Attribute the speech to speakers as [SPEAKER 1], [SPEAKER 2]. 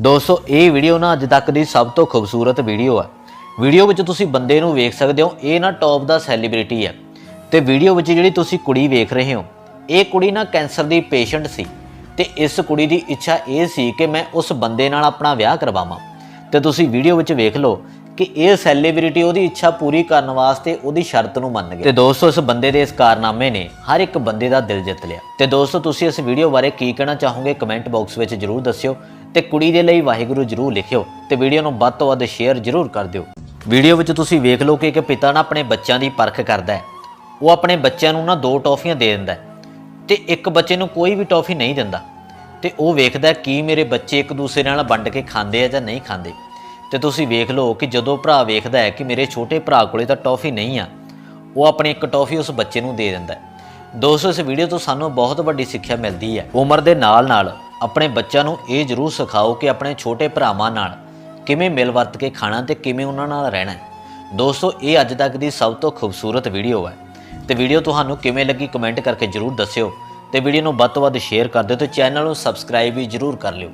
[SPEAKER 1] ਦੋਸਤੋ, ਇਹ ਵੀਡੀਓ ਨਾ ਅੱਜ ਤੱਕ ਦੀ ਸਭ ਤੋਂ ਖੂਬਸੂਰਤ ਵੀਡੀਓ ਹੈ ਵੀਡੀਓ ਵਿੱਚ ਤੁਸੀਂ ਬੰਦੇ ਨੂੰ ਵੇਖ ਸਕਦੇ ਹੋ, ਇਹ ਨਾ ਟੌਪ ਦਾ ਸੈਲੀਬ੍ਰਿਟੀ ਹੈ ਤੇ ਵੀਡੀਓ ਵਿੱਚ ਜਿਹੜੀ ਤੁਸੀਂ ਕੁੜੀ ਵੇਖ ਰਹੇ ਹੋ, ਇਹ ਕੁੜੀ ਨਾ ਕੈਂਸਰ ਦੀ ਪੇਸ਼ੈਂਟ ਸੀ। ਤੇ ਇਸ ਕੁੜੀ ਦੀ ਇੱਛਾ ਇਹ ਸੀ ਕਿ ਮੈਂ ਉਸ ਬੰਦੇ ਨਾਲ ਆਪਣਾ ਵਿਆਹ ਕਰਵਾਵਾਂ। ਤੇ ਤੁਸੀਂ ਵੀਡੀਓ ਵਿੱਚ ਵੇਖ ਲਓ ਕਿ ਇਹ ਸੈਲੀਬ੍ਰਿਟੀ ਉਹਦੀ ਇੱਛਾ ਪੂਰੀ ਕਰਨ ਵਾਸਤੇ ਉਹਦੀ ਸ਼ਰਤ ਨੂੰ ਮੰਨ ਗਿਆ। ਤੇ ਦੋਸਤੋ, ਇਸ ਬੰਦੇ ਦੇ ਇਸ ਕਾਰਨਾਮੇ ਨੇ ਹਰ ਇੱਕ ਬੰਦੇ ਦਾ ਦਿਲ ਜਿੱਤ ਲਿਆ। ਤੇ ਦੋਸਤੋ, ਤੁਸੀਂ ਇਸ ਵੀਡੀਓ ਬਾਰੇ ਕੀ ਕਹਿਣਾ ਚਾਹੋਗੇ ਕਮੈਂਟ ਬਾਕਸ ਵਿੱਚ ਜਰੂਰ ਦੱਸਿਓ। ਤੇ ਕੁੜੀ ਦੇ ਲਈ ਵਾਹਿਗੁਰੂ ਜਰੂਰ ਲਿਖਿਓ ਤੇ ਵੀਡੀਓ ਨੂੰ ਵੱਧ ਤੋਂ ਵੱਧ ਸ਼ੇਅਰ ਜਰੂਰ ਕਰ ਦਿਓ। ਵੀਡੀਓ ਵਿੱਚ ਤੁਸੀਂ ਵੇਖ ਲਓ ਕਿ ਇੱਕ ਪਿਤਾ ਨਾ ਆਪਣੇ ਬੱਚਿਆਂ ਦੀ ਪਰਖ ਕਰਦਾ ਹੈ। ਉਹ ਆਪਣੇ ਬੱਚਿਆਂ ਨੂੰ ਨਾ ਦੋ ਟੌਫੀਆਂ ਦੇ ਦਿੰਦਾ ਹੈ ਤੇ ਇੱਕ ਬੱਚੇ ਨੂੰ ਕੋਈ ਵੀ ਟੌਫੀ ਨਹੀਂ ਦਿੰਦਾ ਤੇ ਉਹ ਵੇਖਦਾ ਕੀ ਮੇਰੇ ਬੱਚੇ ਇੱਕ ਦੂਸਰੇ ਨਾਲ ਵੰਡ ਕੇ ਖਾਂਦੇ ਆ ਜਾਂ ਨਹੀਂ ਖਾਂਦੇ। ਤੇ ਤੁਸੀਂ ਵੇਖ ਲਓ ਕਿ ਜਦੋਂ ਭਰਾ ਵੇਖਦਾ ਹੈ ਕਿ ਮੇਰੇ ਛੋਟੇ ਭਰਾ ਕੋਲੇ ਤਾਂ ਟੌਫੀ ਨਹੀਂ ਆ, ਉਹ ਆਪਣੀ ਇੱਕ ਟੌਫੀ ਉਸ ਬੱਚੇ ਨੂੰ ਦੇ ਦਿੰਦਾ ਹੈ। ਦੋਸਤੋ, ਇਸ ਵੀਡੀਓ ਤੋਂ ਸਾਨੂੰ ਬਹੁਤ ਵੱਡੀ ਸਿੱਖਿਆ ਮਿਲਦੀ ਹੈ। ਉਮਰ ਦੇ ਨਾਲ ਨਾਲ ਆਪਣੇ ਬੱਚਿਆਂ ਨੂੰ ਇਹ ਜ਼ਰੂਰ ਸਿਖਾਓ ਕਿ ਆਪਣੇ ਛੋਟੇ ਭਰਾਵਾਂ ਨਾਲ ਕਿਵੇਂ ਮਿਲ ਵਰਤ ਕੇ ਖਾਣਾ ਤੇ ਕਿਵੇਂ ਉਹਨਾਂ ਨਾਲ ਰਹਿਣਾ ਹੈ। ਦੋਸਤੋ, ਇਹ ਅੱਜ ਤੱਕ ਦੀ ਸਭ ਤੋਂ ਖੂਬਸੂਰਤ ਵੀਡੀਓ ਹੈ। ਤੇ ਵੀਡੀਓ ਤੁਹਾਨੂੰ ਕਿਵੇਂ ਲੱਗੀ ਕਮੈਂਟ ਕਰਕੇ ਜਰੂਰ ਦੱਸਿਓ। ਤੇ ਵੀਡੀਓ ਨੂੰ ਵੱਧ ਤੋਂ ਵੱਧ ਸ਼ੇਅਰ ਕਰ ਦਿਓ ਤੇ ਚੈਨਲ ਨੂੰ ਸਬਸਕ੍ਰਾਈਬ ਵੀ ਜਰੂਰ ਕਰ ਲਿਓ।